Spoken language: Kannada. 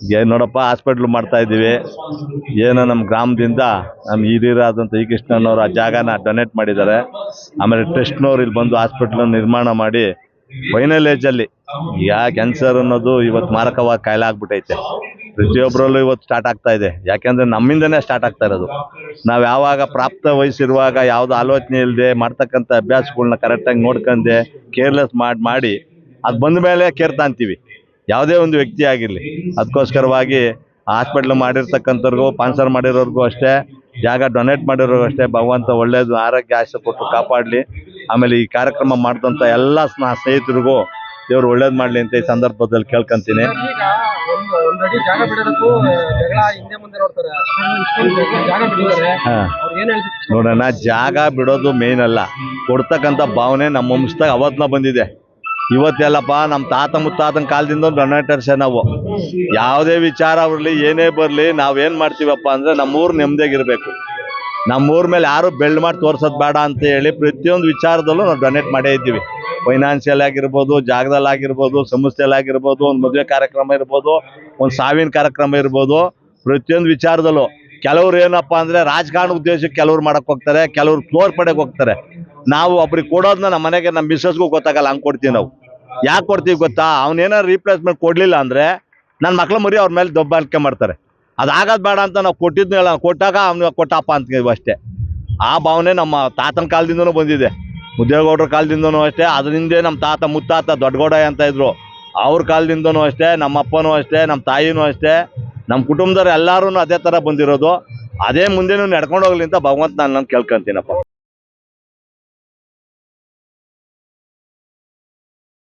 ಏನ್ ನೋಡಪ್ಪ ಹಾಸ್ಪಿಟ್ಲ್ ಮಾಡ್ತಾ ಇದ್ದೀವಿ. ಏನೋ ನಮ್ಮ ಗ್ರಾಮದಿಂದ ನಮ್ಮ ಹಿರಿಯರಾದಂಥ ಈ ಕೃಷ್ಣನವರು ಆ ಜಾಗನ ಡೊನೇಟ್ ಮಾಡಿದ್ದಾರೆ. ಆಮೇಲೆ ಟ್ರಸ್ಟ್ನವ್ರು ಇಲ್ಲಿ ಬಂದು ಹಾಸ್ಪಿಟ್ಲ್ ನಿರ್ಮಾಣ ಮಾಡಿ ಫೈನಲ್ ಏಜಲ್ಲಿ ಯಾ ಕ್ಯಾನ್ಸರ್ ಅನ್ನೋದು ಇವತ್ತು ಮಾರಕವಾಗಿ ಕಾಯಿಲೆ ಆಗ್ಬಿಟ್ಟೈತೆ ಪ್ರತಿಯೊಬ್ಬರಲ್ಲೂ ಇವತ್ತು ಸ್ಟಾರ್ಟ್ ಆಗ್ತಾ ಇದೆ. ಯಾಕೆಂದ್ರೆ ನಮ್ಮಿಂದನೇ ಸ್ಟಾರ್ಟ್ ಆಗ್ತಾ ಇರೋದು. ನಾವು ಯಾವಾಗ ಪ್ರಾಪ್ತ ವಯಸ್ಸಿರುವಾಗ ಯಾವ್ದು ಆಲೋಚನೆ ಇಲ್ಲದೆ ಮಾಡ್ತಕ್ಕಂಥ ಅಭ್ಯಾಸಗಳನ್ನ ಕರೆಕ್ಟಾಗಿ ನೋಡ್ಕೊಂಡೆ ಕೇರ್ಲೆಸ್ ಮಾಡಿ ಮಾಡಿ ಅದು ಬಂದ ಮೇಲೆ ಕೇರ್ ತಾಂತೀವಿ ಯಾವುದೇ ಒಂದು ವ್ಯಕ್ತಿ ಆಗಿರಲಿ. ಅದಕ್ಕೋಸ್ಕರವಾಗಿ ಹಾಸ್ಪಿಟ್ಲ್ ಮಾಡಿರ್ತಕ್ಕಂಥವ್ರಿಗೂ ಪಾನ್ಸರ್ ಮಾಡಿರೋರ್ಗೂ ಅಷ್ಟೇ, ಜಾಗ ಡೊನೇಟ್ ಮಾಡಿರೋರ್ಗೂ ಅಷ್ಟೇ, ಭಗವಂತ ಒಳ್ಳೇದು, ಆರೋಗ್ಯ ಆಸೆ ಕೊಟ್ಟು ಕಾಪಾಡಲಿ. ಆಮೇಲೆ ಈ ಕಾರ್ಯಕ್ರಮ ಮಾಡಿದಂಥ ಎಲ್ಲ ಸ್ನ, ಸ್ನೇಹಿತರಿಗೂ ದೇವ್ರು ಒಳ್ಳೇದು ಮಾಡಲಿ ಅಂತ ಈ ಸಂದರ್ಭದಲ್ಲಿ ಕೇಳ್ಕೊಂತೀನಿ. ನೋಡೋಣ ಜಾಗ ಬಿಡೋದು ಮೇನ್ ಅಲ್ಲ. ಕೊಡ್ತಕ್ಕಂಥ ಭಾವನೆ ನಮ್ಮ ವಂಶದಾಗ ಅವತ್ನ ಬಂದಿದೆ. ಇವತ್ತೆಲ್ಲಪ್ಪ ನಮ್ಮ ತಾತ ಮುತ್ತಾತನ ಕಾಲದಿಂದ ಡೊನೇಟರ್ಸೆ ನಾವು. ಯಾವುದೇ ವಿಚಾರ ಬರಲಿ ಏನೇ ಬರಲಿ, ನಾವೇನು ಮಾಡ್ತೀವಪ್ಪ ಅಂದರೆ ನಮ್ಮೂರು ನೆಮ್ಮದಿಯಾಗಿರಬೇಕು ನಮ್ಮೂರ ಮೇಲೆ ಯಾರು ಬೆಲ್ಡ್ ಮಾಡಿ ತೋರ್ಸೋದು ಬೇಡ ಅಂತ ಹೇಳಿ ಪ್ರತಿಯೊಂದು ವಿಚಾರದಲ್ಲೂ ನಾವು ಡೊನೇಟ್ ಮಾಡೇ ಇದ್ದೀವಿ. ಫೈನಾನ್ಷಿಯಲ್ ಆಗಿರ್ಬೋದು, ಜಾಗದಲ್ಲಿ ಆಗಿರ್ಬೋದು, ಸಂಸ್ಥೆಯಲ್ಲಿ ಆಗಿರ್ಬೋದು, ಒಂದು ಮದುವೆ ಕಾರ್ಯಕ್ರಮ ಇರ್ಬೋದು, ಒಂದು ಸಾವಿನ ಕಾರ್ಯಕ್ರಮ ಇರ್ಬೋದು, ಪ್ರತಿಯೊಂದು ವಿಚಾರದಲ್ಲೂ. ಕೆಲವ್ರು ಏನಪ್ಪ ಅಂದ್ರೆ ರಾಜಕಾರಣ ಉದ್ದೇಶಕ್ಕೆ ಕೆಲವ್ರು ಮಾಡಕ್ ಹೋಗ್ತಾರೆ, ಕೆಲವ್ರು ಫ್ಲೋರ್ ಪಡೆಗೆ ಹೋಗ್ತಾರೆ. ನಾವು ಒಬ್ರಿಗೆ ಕೊಡೋದನ್ನ ನಮ್ಮ ಮನೆಗೆ, ನಮ್ಮ ಮಿಸ್ಸಸ್ಗೂ ಗೊತ್ತಾಗಲ್ಲ, ಹಂಗೆ ಕೊಡ್ತೀವಿ ನಾವು. ಯಾಕೆ ಕೊಡ್ತೀವಿ ಗೊತ್ತಾ? ಅವನೇನಾರು ರೀಪ್ಲೇಸ್ಮೆಂಟ್ ಕೊಡ್ಲಿಲ್ಲ ಅಂದ್ರೆ ನನ್ನ ಮಕ್ಳ ಮರಿ ಅವ್ರ ಮೇಲೆ ದೊಬ್ಬಾಲ್ಕೆ ಮಾಡ್ತಾರೆ. ಅದಾಗದ್ ಬೇಡ ಅಂತ ನಾವು ಕೊಟ್ಟಿದ್ನಲ್ಲ ಕೊಟ್ಟಾಗ ಅವ್ನು ಕೊಟ್ಟಪ್ಪ ಅಂತ ಅಷ್ಟೇ. ಆ ಭಾವನೆ ನಮ್ಮ ತಾತನ ಕಾಲದಿಂದನೂ ಬಂದಿದೆ. ಮುದ್ದೇಗೌಡರ ಕಾಲದಿಂದನೂ ಅಷ್ಟೇ, ಅದರಿಂದ ನಮ್ಮ ತಾತ ಮುತ್ತಾತ ದೊಡ್ಡಗೌಡ ಅಂತ ಇದ್ರು. ಅವ್ರ ಕಾಲದಿಂದನೂ ಅಷ್ಟೇ ನಮ್ಮ ಅಪ್ಪನೂ ಅಷ್ಟೇ ನಮ್ಮ ತಾಯಿನೂ ಅಷ್ಟೇ. ನಮ್ಮ ಕುಟುಂಬದವ್ರು ಎಲ್ಲರೂ ಅದೇ ಥರ ಬಂದಿರೋದು. ಅದೇ ಮುಂದೆನೂ ನಡ್ಕೊಂಡು ಹೋಗ್ಲಿ ಅಂತ ಭಗವಂತ ನಾನು ಕೇಳ್ಕೊಂತೀನಪ್ಪ.